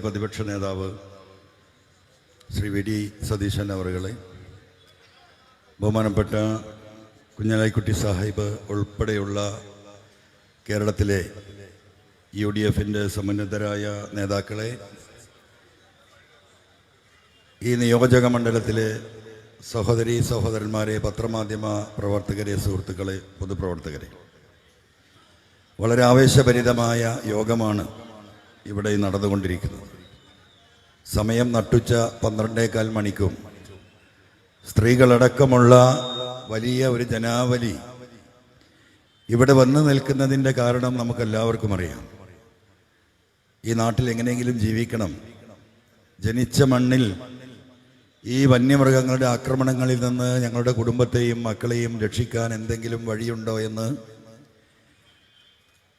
പ്രതിപക്ഷ നേതാവ് Shri V D Satheesan അവറുകളെ ബഹുമാനപ്പെട്ട കുഞ്ഞനായിക്കുട്ടി സാഹിബ് ഉൾപ്പെടെയുള്ള കേരളത്തിലെ യു ഡി എഫിന്റെ സമന്വിതരായ നേതാക്കളെ ഈ നിയോജക മണ്ഡലത്തിലെ സഹോദരി സഹോദരന്മാരെ പത്രമാധ്യമ പ്രവർത്തകരെ സുഹൃത്തുക്കളെ പൊതുപ്രവർത്തകരെ. വളരെ ആവേശഭരിതമായ യോഗമാണ് ഇവിടെ നടന്നുകൊണ്ടിരിക്കുന്നത്. സമയം നട്ടുച്ച പന്ത്രണ്ടേകാൽ മണിക്കും സ്ത്രീകളടക്കമുള്ള വലിയ ഒരു ജനാവലി ഇവിടെ വന്നു നിൽക്കുന്നതിന്റെ കാരണം നമുക്കെല്ലാവർക്കും അറിയാം. ഈ നാട്ടിൽ എങ്ങനെയെങ്കിലും ജീവിക്കണം. ജനിച്ച മണ്ണിൽ ഈ വന്യമൃഗങ്ങളുടെ ആക്രമണങ്ങളിൽ നിന്ന് ഞങ്ങളുടെ കുടുംബത്തെയും മക്കളെയും രക്ഷിക്കാൻ എന്തെങ്കിലും വഴിയുണ്ടോ എന്ന്?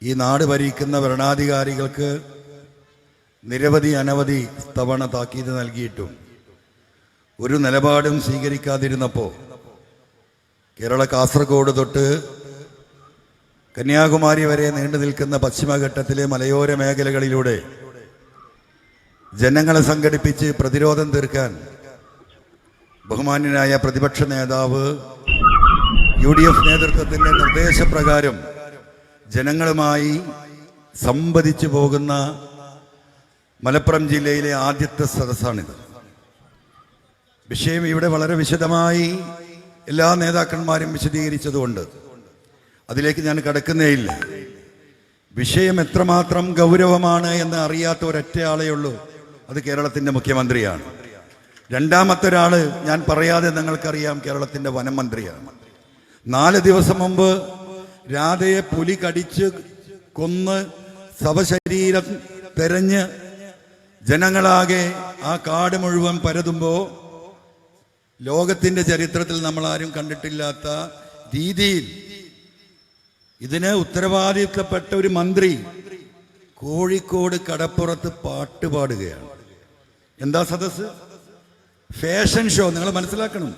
ഈ നാട് ഭരിക്കുന്ന ഭരണാധികാരികൾക്ക് നിരവധി അനവധി തവണ താക്കീത് നൽകിയിട്ടും ഒരു നിലപാടും സ്വീകരിക്കാതിരുന്നപ്പോൾ കേരള കാസർഗോഡ് തൊട്ട് കന്യാകുമാരി വരെ നീണ്ടു നിൽക്കുന്ന പശ്ചിമഘട്ടത്തിലെ മലയോര മേഖലകളിലൂടെ ജനങ്ങളെ സംഘടിപ്പിച്ച് പ്രതിരോധം തീർക്കാൻ ബഹുമാന്യനായ പ്രതിപക്ഷ നേതാവ് യു ഡി എഫ് നേതൃത്വത്തിന്റെ നിർദ്ദേശപ്രകാരം ജനങ്ങളുമായി സംവദിച്ചു പോകുന്ന മലപ്പുറം ജില്ലയിലെ ആദ്യത്തെ സദസ്സാണിത്. വിഷയം ഇവിടെ വളരെ വിശദമായി എല്ലാ നേതാക്കന്മാരും വിശദീകരിച്ചതുകൊണ്ട് അതിലേക്ക് ഞാൻ കടക്കുന്നേയില്ല. വിഷയം എത്രമാത്രം ഗൗരവമാണ് എന്ന് അറിയാത്ത ഒരൊറ്റ ആളേ ഉള്ളൂ. അത് കേരളത്തിന്റെ മുഖ്യമന്ത്രിയാണ്. രണ്ടാമത്തെ ഒരാൾ ഞാൻ പറയാതെ നിങ്ങൾക്കറിയാം കേരളത്തിന്റെ വനം മന്ത്രിയാണ് നാല് ദിവസം മുമ്പ് രാധയെ പുലി കടിച്ച് കൊന്ന് ശവശരീരം തെരഞ്ഞ് ജനങ്ങളാകെ ആ കാട് മുഴുവൻ പരതുമ്പോൾ ലോകത്തിന്റെ ചരിത്രത്തിൽ നമ്മൾ ആരും കണ്ടിട്ടില്ലാത്ത രീതിയിൽ ഇതിന് ഉത്തരവാദിത്തപ്പെട്ട ഒരു മന്ത്രി കോഴിക്കോട് കടപ്പുറത്ത് പാട്ട് പാടുകയാണ്. എന്താ സദസ് ഫാഷൻ ഷോ നിങ്ങൾ മനസ്സിലാക്കണം.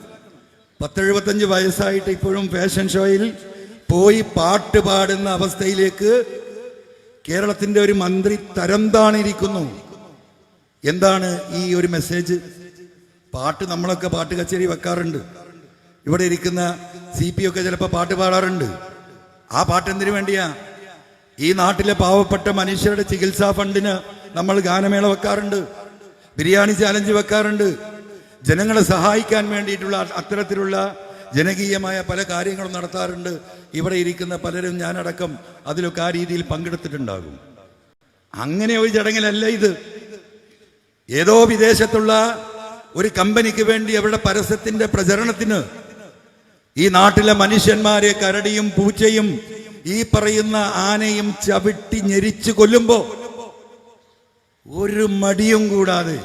പത്തെഴുപത്തഞ്ച് വയസ്സായിട്ട് ഇപ്പോഴും ഫാഷൻ ഷോയിൽ പോയി പാട്ട് പാടുന്ന അവസ്ഥയിലേക്ക് കേരളത്തിന്റെ ഒരു മന്ത്രി തരം താണിരിക്കുന്നു എന്താണ് ഈ ഒരു മെസ്സേജ് പാട്ട് നമ്മളൊക്കെ പാട്ട് കച്ചേരി വെക്കാറുണ്ട്. ഇവിടെ ഇരിക്കുന്ന സി പി ഒക്കെ ചിലപ്പോൾ പാട്ട് പാടാറുണ്ട്. ആ പാട്ട് എന്തിനു വേണ്ടിയാ? ഈ നാട്ടിലെ പാവപ്പെട്ട മനുഷ്യരുടെ ചികിത്സാ ഫണ്ടിന് നമ്മൾ ഗാനമേള വെക്കാറുണ്ട്. ബിരിയാണി ചാലഞ്ച് വെക്കാറുണ്ട്. ജനങ്ങളെ സഹായിക്കാൻ വേണ്ടിയിട്ടുള്ള അത്തരത്തിലുള്ള ജനകീയമായ പല കാര്യങ്ങളും നടത്താറുണ്ട്. ഇവിടെ ഇരിക്കുന്ന പലരും ഞാനടക്കം അതിലൊക്കെ ആ രീതിയിൽ പങ്കെടുത്തിട്ടുണ്ടാകും. അങ്ങനെ ഒരു ചടങ്ങിലല്ല ഇത്. ഏതോ വിദേശത്തുള്ള ഒരു കമ്പനിക്ക് വേണ്ടി അവരുടെ പരസ്യത്തിന്റെ പ്രചരണത്തിന് ഈ നാട്ടിലെ മനുഷ്യന്മാരെ കരടിയും പൂച്ചയും ഈ പറയുന്ന ആനയും ചവിട്ടി ഞെരിച്ചു കൊല്ലുമ്പോ ഒരു മടിയും കൂടാതെ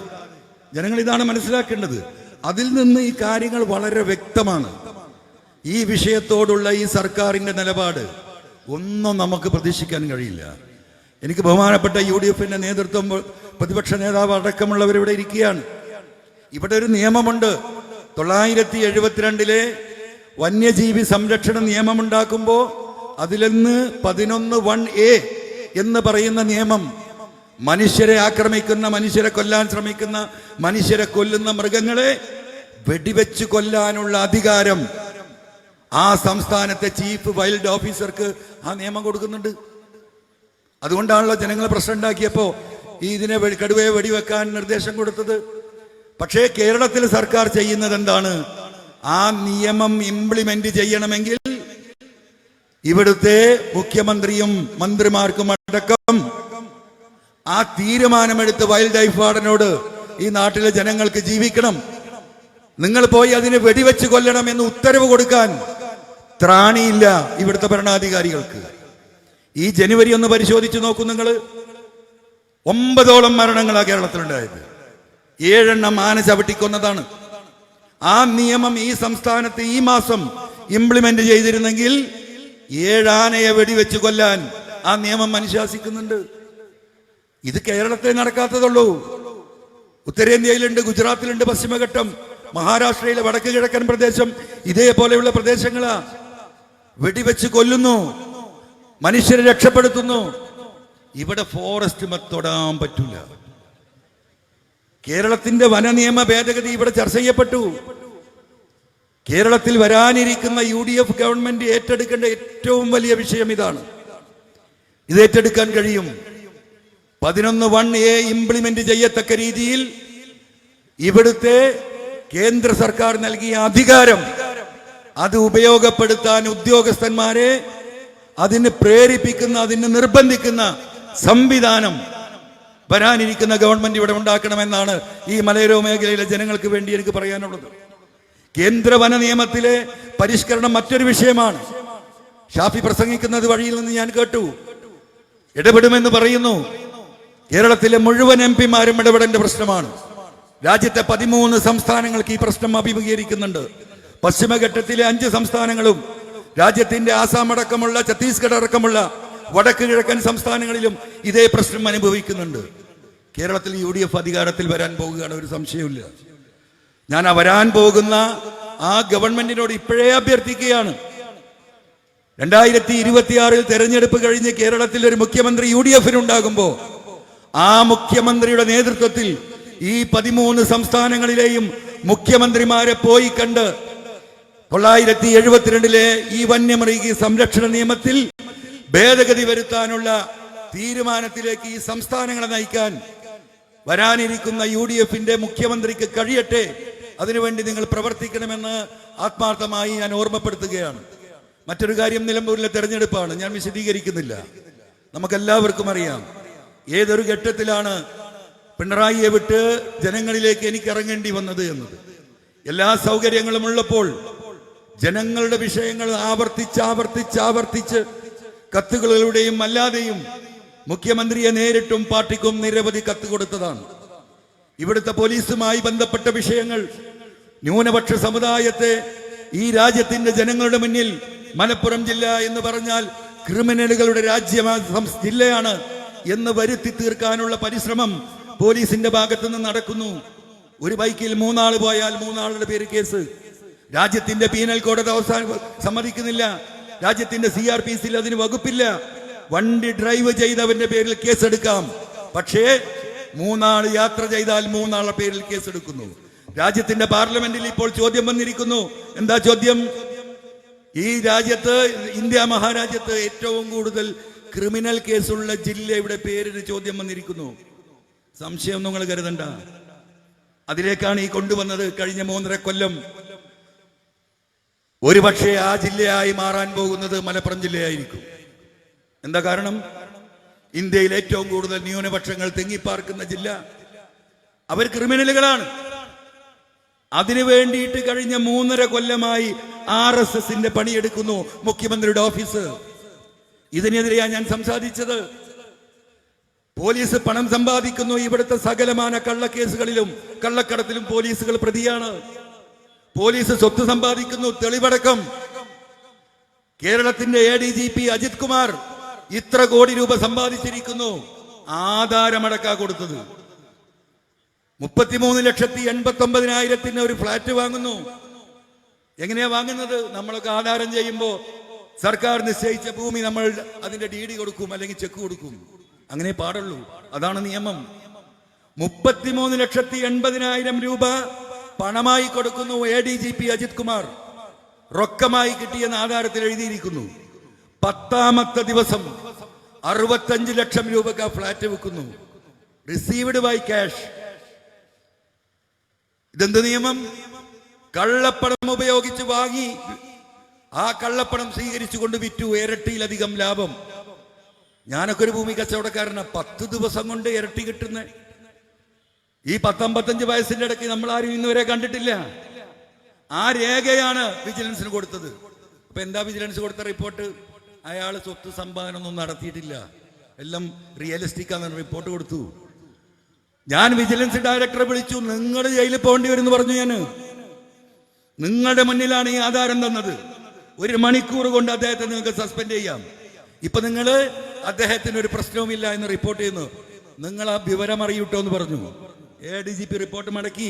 ജനങ്ങൾ ഇതാണ് മനസ്സിലാക്കേണ്ടത്. അതിൽ നിന്ന് ഈ കാര്യങ്ങൾ വളരെ വ്യക്തമാണ്. ഈ വിഷയത്തോടുള്ള ഈ സർക്കാരിന്റെ നിലപാട് ഒന്നും നമുക്ക് പ്രതീക്ഷിക്കാൻ കഴിയില്ല. എനിക്ക് ബഹുമാനപ്പെട്ട യു ഡി എഫിന്റെ നേതൃത്വം പ്രതിപക്ഷ നേതാവ് അടക്കമുള്ളവർ ഇവിടെ ഇരിക്കുകയാണ്. ഇവിടെ ഒരു നിയമമുണ്ട്. തൊള്ളായിരത്തി എഴുപത്തിരണ്ടിലെ വന്യജീവി സംരക്ഷണ നിയമം ഉണ്ടാക്കുമ്പോൾ അതിലൊന്ന് പതിനൊന്ന് വൺ എ എന്ന് പറയുന്ന നിയമം. മനുഷ്യരെ ആക്രമിക്കുന്ന മനുഷ്യരെ കൊല്ലാൻ ശ്രമിക്കുന്ന മനുഷ്യരെ കൊല്ലുന്ന മൃഗങ്ങളെ വെടിവെച്ച് കൊല്ലാനുള്ള അധികാരം ആ സംസ്ഥാനത്തെ ചീഫ് വൈൽഡ് ഓഫീസർക്ക് ആ നിയമം കൊടുക്കുന്നുണ്ട്. അതുകൊണ്ടാണല്ലോ ജനങ്ങൾ പ്രശ്നം ഉണ്ടാക്കിയപ്പോ ഈ ഇതിനെ കടുവയെ വെടിവെക്കാൻ നിർദ്ദേശം കൊടുത്തത്. പക്ഷേ കേരളത്തിൽ സർക്കാർ ചെയ്യുന്നത് എന്താണ്? ആ നിയമം ഇംപ്ലിമെന്റ് ചെയ്യണമെങ്കിൽ ഇവിടുത്തെ മുഖ്യമന്ത്രിയും മന്ത്രിമാർക്കും അടക്കം ആ തീരുമാനമെടുത്ത് വൈൽഡ് ലൈഫ് വാർഡനോട് ഈ നാട്ടിലെ ജനങ്ങൾക്ക് ജീവിക്കണം. നിങ്ങൾ പോയി അതിനെ വെടിവെച്ച് കൊല്ലണം എന്ന് ഉത്തരവ് കൊടുക്കാൻ ത്രാണിയില്ല ഇവിടുത്തെ ഭരണാധികാരികൾക്ക്. ഈ ജനുവരി ഒന്ന് പരിശോധിച്ച് നോക്കൂ നിങ്ങൾ. ഒമ്പതോളം മരണങ്ങളാണ് കേരളത്തിലുണ്ടായത്. ഏഴെണ്ണം ആന ചവിട്ടിക്കൊന്നതാണ്. ആ നിയമം ഈ സംസ്ഥാനത്ത് ഈ മാസം ഇംപ്ലിമെന്റ് ചെയ്തിരുന്നെങ്കിൽ ഏഴാനയെ വെടിവെച്ച് കൊല്ലാൻ ആ നിയമം അനുശാസിക്കുന്നുണ്ട്. ഇത് കേരളത്തിൽ നടക്കാത്തതുള്ളൂ. ഉത്തരേന്ത്യയിലുണ്ട് ഗുജറാത്തിലുണ്ട് പശ്ചിമഘട്ടം. മഹാരാഷ്ട്രയിലെ വടക്ക് കിഴക്കൻ പ്രദേശം ഇതേപോലെയുള്ള പ്രദേശങ്ങളാ. വെടിവെച്ച് കൊല്ലുന്നു. മനുഷ്യരെ രക്ഷപ്പെടുത്തുന്നു. ഇവിടെ ഫോറസ്റ്റ് തൊടാൻ പറ്റില്ല കേരളത്തിന്റെ വന നിയമ ഭേദഗതി ഇവിടെ ചർച്ച ചെയ്യപ്പെട്ടു. കേരളത്തിൽ വരാനിരിക്കുന്ന യു ഡി എഫ് ഗവൺമെന്റ് ഏറ്റെടുക്കേണ്ട ഏറ്റവും വലിയ വിഷയം ഇതാണ്. ഇത് ഏറ്റെടുക്കാൻ കഴിയും. പതിനൊന്ന് വൺ എ ഇംപ്ലിമെന്റ് ചെയ്യത്തക്ക രീതിയിൽ ഇവിടുത്തെ കേന്ദ്ര സർക്കാർ നൽകിയ അധികാരം അത് ഉപയോഗപ്പെടുത്താൻ ഉദ്യോഗസ്ഥന്മാരെ അതിന് പ്രേരിപ്പിക്കുന്ന അതിന് നിർബന്ധിക്കുന്ന സംവിധാനം വരാനിരിക്കുന്ന ഗവൺമെന്റ് ഇവിടെ ഉണ്ടാക്കണമെന്നാണ് ഈ മലയോര മേഖലയിലെ ജനങ്ങൾക്ക് വേണ്ടി എനിക്ക് പറയാനുള്ളത്. കേന്ദ്ര വന നിയമത്തിലെ പരിഷ്കരണം മറ്റൊരു വിഷയമാണ്. ഷാഫി പ്രസംഗിക്കുന്നത് വഴിയിൽ നിന്ന് ഞാൻ കേട്ടു. ഇടപെടുമെന്ന് പറയുന്നു. കേരളത്തിലെ മുഴുവൻ എം പിമാരും ഇടപെടേണ്ട പ്രശ്നമാണ്. രാജ്യത്തെ പതിമൂന്ന് സംസ്ഥാനങ്ങൾക്ക് ഈ പ്രശ്നം അഭിമുഖീകരിക്കുന്നുണ്ട്. പശ്ചിമഘട്ടത്തിലെ അഞ്ച് സംസ്ഥാനങ്ങളും രാജ്യത്തിന്റെ ആസാം അടക്കമുള്ള ഛത്തീസ്ഗഡ് അടക്കമുള്ള വടക്ക് കിഴക്കൻ സംസ്ഥാനങ്ങളിലും ഇതേ പ്രശ്നം അനുഭവിക്കുന്നുണ്ട്. കേരളത്തിൽ യു ഡി എഫ് അധികാരത്തിൽ വരാൻ പോകുകയാണ് ഒരു സംശയമില്ല ഞാൻ വരാൻ പോകുന്ന ആ ഗവൺമെന്റിനോട് ഇപ്പോഴേ അഭ്യർത്ഥിക്കുകയാണ്. രണ്ടായിരത്തി ഇരുപത്തിയാറിൽ തെരഞ്ഞെടുപ്പ് കഴിഞ്ഞ് കേരളത്തിൽ ഒരു മുഖ്യമന്ത്രി യു ഡി ആ മുഖ്യമന്ത്രിയുടെ നേതൃത്വത്തിൽ ഈ പതിമൂന്ന് സംസ്ഥാനങ്ങളിലെയും മുഖ്യമന്ത്രിമാരെ പോയി കണ്ട് തൊള്ളായിരത്തി എഴുപത്തിരണ്ടിലെ ഈ വന്യമൃഗി സംരക്ഷണ നിയമത്തിൽ ഭേദഗതി വരുത്താനുള്ള തീരുമാനത്തിലേക്ക് ഈ സംസ്ഥാനങ്ങളെ നയിക്കാൻ വരാനിരിക്കുന്ന യു ഡി എഫിന്റെ മുഖ്യമന്ത്രിക്ക് കഴിയട്ടെ. അതിനുവേണ്ടി നിങ്ങൾ പ്രവർത്തിക്കണമെന്ന് ആത്മാർത്ഥമായി ഞാൻ ഓർമ്മപ്പെടുത്തുകയാണ്. മറ്റൊരു കാര്യം നിലമ്പൂരിലെ തെരഞ്ഞെടുപ്പാണ്. ഞാൻ വിശദീകരിക്കുന്നില്ല. നമുക്കെല്ലാവർക്കും അറിയാം. ഏതൊരു ഘട്ടത്തിലാണ് പിണറായിയെ വിട്ട് ജനങ്ങളിലേക്ക് എനിക്ക് ഇറങ്ങേണ്ടി വന്നത് എന്നത്. എല്ലാ സൗകര്യങ്ങളും ഉള്ളപ്പോൾ ജനങ്ങളുടെ വിഷയങ്ങൾ ആവർത്തിച്ച് ആവർത്തിച്ച് ആവർത്തിച്ച് കത്തുകളിലൂടെയും അല്ലാതെയും മുഖ്യമന്ത്രിയെ നേരിട്ടും പാർട്ടിക്കും നിരവധി കത്ത് കൊടുത്തതാണ്. ഇവിടുത്തെ പോലീസുമായി ബന്ധപ്പെട്ട വിഷയങ്ങൾ ന്യൂനപക്ഷ സമുദായത്തെ ഈ രാജ്യത്തിന്റെ ജനങ്ങളുടെ മുന്നിൽ മലപ്പുറം ജില്ല എന്ന് പറഞ്ഞാൽ ക്രിമിനലുകളുടെ രാജ്യമാ ജില്ലയാണ് എന്ന് വരുത്തി തീർക്കാനുള്ള പരിശ്രമം പോലീസിന്റെ ഭാഗത്തുനിന്ന് നടക്കുന്നു. ഒരു ബൈക്കിൽ മൂന്നാൾ പോയാൽ മൂന്നാളുടെ പേര് കേസ്. രാജ്യത്തിന്റെ പീനൽ കോടതി അവസാനം സമ്മതിക്കുന്നില്ല. രാജ്യത്തിന്റെ സി ആർ പി സിയിൽ അതിന് വകുപ്പില്ല. വണ്ടി ഡ്രൈവ് ചെയ്തവന്റെ പേരിൽ കേസെടുക്കാം. പക്ഷേ മൂന്നാൾ യാത്ര ചെയ്താൽ മൂന്നാളുടെ പേരിൽ കേസെടുക്കുന്നു. രാജ്യത്തിന്റെ പാർലമെന്റിൽ ഇപ്പോൾ ചോദ്യം വന്നിരിക്കുന്നു. എന്താ ചോദ്യം? ഈ രാജ്യത്ത് ഇന്ത്യ മഹാരാജ്യത്ത് ഏറ്റവും കൂടുതൽ ക്രിമിനൽ കേസുള്ള ജില്ലയുടെ പേരിന് ചോദ്യം വന്നിരിക്കുന്നു. സംശയം നിങ്ങൾ കരുതണ്ട. അതിലേക്കാണ് ഈ കൊണ്ടുവന്നത് കഴിഞ്ഞ മൂന്നര കൊല്ലം. ഒരുപക്ഷെ ആ ജില്ലയായി മാറാൻ പോകുന്നത് മലപ്പുറം ജില്ലയായിരിക്കും. എന്താ കാരണം? ഇന്ത്യയിൽ ഏറ്റവും കൂടുതൽ ന്യൂനപക്ഷങ്ങൾ തിങ്ങിപ്പാർക്കുന്ന ജില്ല. അവർ ക്രിമിനലുകളാണ്. അതിനു വേണ്ടിയിട്ട് കഴിഞ്ഞ മൂന്നര കൊല്ലമായി ആർ എസ് എസിന്റെ പണിയെടുക്കുന്നു മുഖ്യമന്ത്രിയുടെ ഓഫീസ്. ഇതിനെതിരെയാണ് ഞാൻ സംസാരിച്ചത്. പോലീസ് പണം സമ്പാദിക്കുന്നു ഇവിടുത്തെ സകലമാന കള്ളക്കേസുകളിലും കള്ളക്കടത്തിലും പോലീസുകൾ പ്രതിയാണ്. പോലീസ് സ്വത്ത് സമ്പാദിക്കുന്നു തെളിവടക്കം. കേരളത്തിന്റെ A D G P Ajith Kumar ഇത്ര കോടി രൂപ സമ്പാദിച്ചിരിക്കുന്നു. ആധാരമടക്കാ കൊടുത്തത്. മുപ്പത്തിമൂന്ന് ലക്ഷത്തി എൺപത്തി ഒമ്പതിനായിരത്തിന് ഒരു ഫ്ലാറ്റ് വാങ്ങുന്നു. എങ്ങനെയാ വാങ്ങുന്നത്? നമ്മളൊക്കെ ആധാരം ചെയ്യുമ്പോൾ സർക്കാർ നിശ്ചയിച്ച ഭൂമി നമ്മൾ അതിന്റെ ഡി ഡി കൊടുക്കും അല്ലെങ്കിൽ ചെക്ക് കൊടുക്കും. അങ്ങനെ പാടുള്ളൂ. അതാണ് നിയമം. മുപ്പത്തിമൂന്ന് ലക്ഷത്തി എൺപതിനായിരം രൂപ പണമായി കൊടുക്കുന്നു A D G P Ajith Kumar. റൊക്കമായി കിട്ടിയെന്ന് ആധാരത്തിൽ എഴുതിയിരിക്കുന്നു. പത്താമത്തെ ദിവസം അറുപത്തഞ്ച് ലക്ഷം രൂപക്ക് ഫ്ലാറ്റ് വെക്കുന്നു റിസീവ്ഡ് ബൈ ക്യാഷ് ഇതെന്ത് നിയമം? കള്ളപ്പണം ഉപയോഗിച്ച് വാങ്ങി ആ കള്ളപ്പണം സ്വീകരിച്ചുകൊണ്ട് വിറ്റു. ഇരട്ടിയിലധികം ലാഭം. ഞാനൊക്കെ ഒരു ഭൂമി കച്ചവടക്കാരനാണ് പത്ത് ദിവസം കൊണ്ട് ഇരട്ടി കിട്ടുന്ന ഈ പത്തൊമ്പത്തഞ്ച് വയസ്സിന്റെ ഇടയ്ക്ക് നമ്മൾ ആരും ഇന്നുവരെ കണ്ടിട്ടില്ല. ആ രേഖയാണ് വിജിലൻസിന് കൊടുത്തത്. അപ്പൊ എന്താ വിജിലൻസ് കൊടുത്ത റിപ്പോർട്ട്? അയാൾ സ്വത്ത് സമ്പാദനം ഒന്നും നടത്തിയിട്ടില്ല. എല്ലാം റിയലിസ്റ്റിക് ആണെന്ന് റിപ്പോർട്ട് കൊടുത്തു. ഞാൻ വിജിലൻസ് ഡയറക്ടറെ വിളിച്ചു നിങ്ങൾ ജയിലിൽ പോകേണ്ടി വരും പറഞ്ഞു ഞാൻ നിങ്ങളുടെ മുന്നിലാണ് ഈ ആധാരം തന്നത്. ഒരു മണിക്കൂർ കൊണ്ട് അദ്ദേഹത്തെ നിങ്ങൾക്ക് സസ്പെൻഡ് ചെയ്യാം. ഇപ്പൊ നിങ്ങൾ അദ്ദേഹത്തിന് ഒരു പ്രശ്നവുമില്ല എന്ന് റിപ്പോർട്ട് ചെയ്യുന്നു. നിങ്ങൾ ആ വിവരം അറിയൂട്ടോ എന്ന് പറഞ്ഞു. A D G P report മടക്കി